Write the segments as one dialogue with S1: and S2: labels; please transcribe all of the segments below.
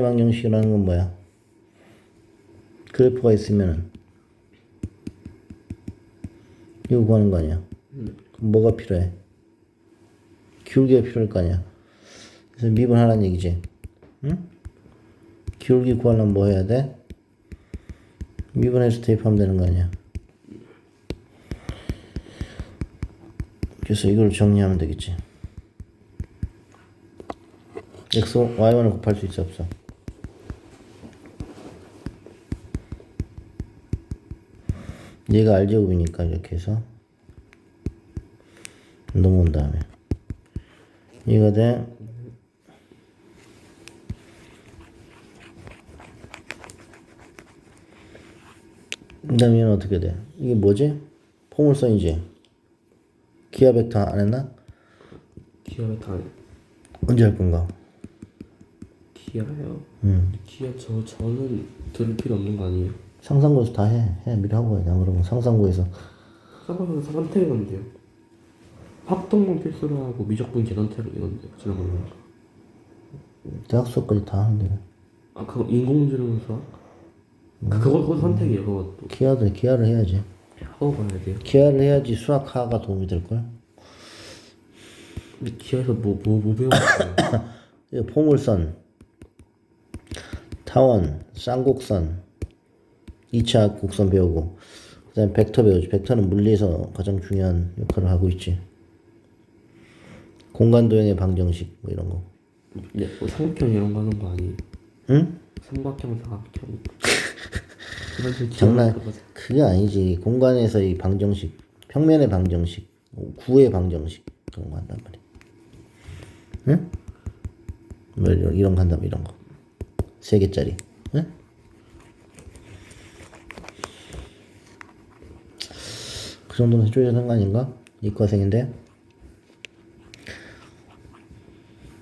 S1: 방정식이라는 건 뭐야? 그래프가 있으면은 이거 구하는 거 아니야? 그럼 뭐가 필요해? 기울기가 필요할 거 아니야? 그래서 미분하라는 얘기지. 응? 기울기 구하려면 뭐 해야 돼? 미분해서 대입하면 되는 거 아니야? 그래서 이걸 정리하면 되겠지. x, y1을 곱할 수 있어 없어? 얘가 R제곱이니까 이렇게 해서 넘어온 다음에 얘가 돼 그 다음에 얘는 어떻게 돼? 이게 뭐지? 포물선이지? 기하 벡터 안 했나?
S2: 기아가 다
S1: 언제 할 건가?
S2: 기아요.
S1: 음.
S2: 기아 저 저는 들을 필요 없는 거 아니에요?
S1: 상상고에서 다 해. 해. 미리 하고 가야 돼. 안 그러면 상상고에서
S2: 상관은 선택이 건데요. 합동문 필수로 하고 미적분 계산태로 이건데 지난 거는.
S1: 대학 수업까지 다 하는데.
S2: 아 그거 인공지능 수학? 그 그거 그거 선택이에요 그것도.
S1: 기하도 기하를 해야지.
S2: 하고 가야 돼요.
S1: 기하를 해야지 수학하가 도움이 될 걸.
S2: 근데 기아에서 뭐뭐 뭐 배웠어요?
S1: 이거 포물선, 타원, 쌍곡선, 2차 곡선 배우고, 그 다음 벡터 배우지. 벡터는 물리에서 가장 중요한 역할을 하고 있지. 공간 도형의 방정식 뭐 이런 거.
S2: 네, 뭐 삼각형 이런 거 하는 거 아니에요?
S1: 응?
S2: 삼각형 사각형.
S1: 장난. 그게 아니지. 공간에서 이 방정식, 평면의 방정식, 구의 방정식 그런 거 한단 말이야. 응? 뭐 이런, 이런 거 한다면 이런 거. 세 개짜리. 응? 정도는 해줘야 되는 거 아닌가? 이과생인데?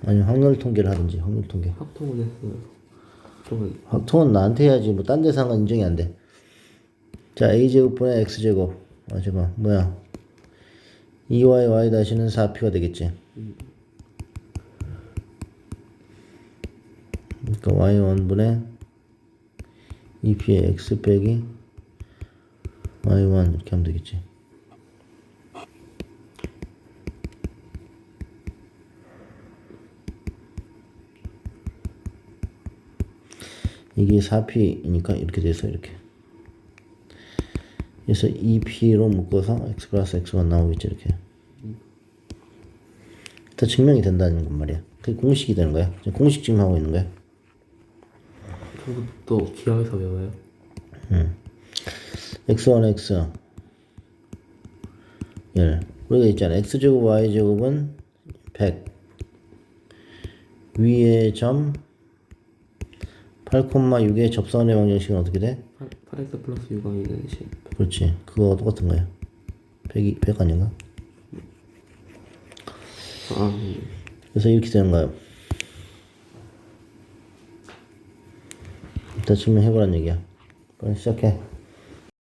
S1: 아니면 확률 통계를 하든지 확률 통계.
S2: 합동은 했어요. 합동은
S1: 확통은 나한테 해야지 뭐 딴 데서는 인정이 안 돼. 자 a제곱분의 x제곱 아 잠깐 뭐야 2y y 다시는 4p가 되겠지. 그러니까 y1분의 2p의 x 빼기 y1 이렇게 하면 되겠지. 이게 4p니까 이렇게 돼서 이렇게. 그래서 2p로 묶어서 x 플러스 x만 나오겠지 이렇게. 다 증명이 된다는 건 말이야. 그게 공식이 되는 거야. 공식 지금 하고 있는 거야.
S2: 그것도 기하에서 외워요.
S1: x1 x 1 우리가 있잖아. X제곱 y제곱은 100 위에 점 8,6의 접선의 방정식은 어떻게 돼?
S2: 8, 8x 플러스 6y는 10.
S1: 그렇지. 그거 똑같은 거야. 100이, 100 아닌가?
S2: 아, 네.
S1: 그래서 이렇게 되는 거야. 일단 증명해보란 얘기야. 빨리 시작해.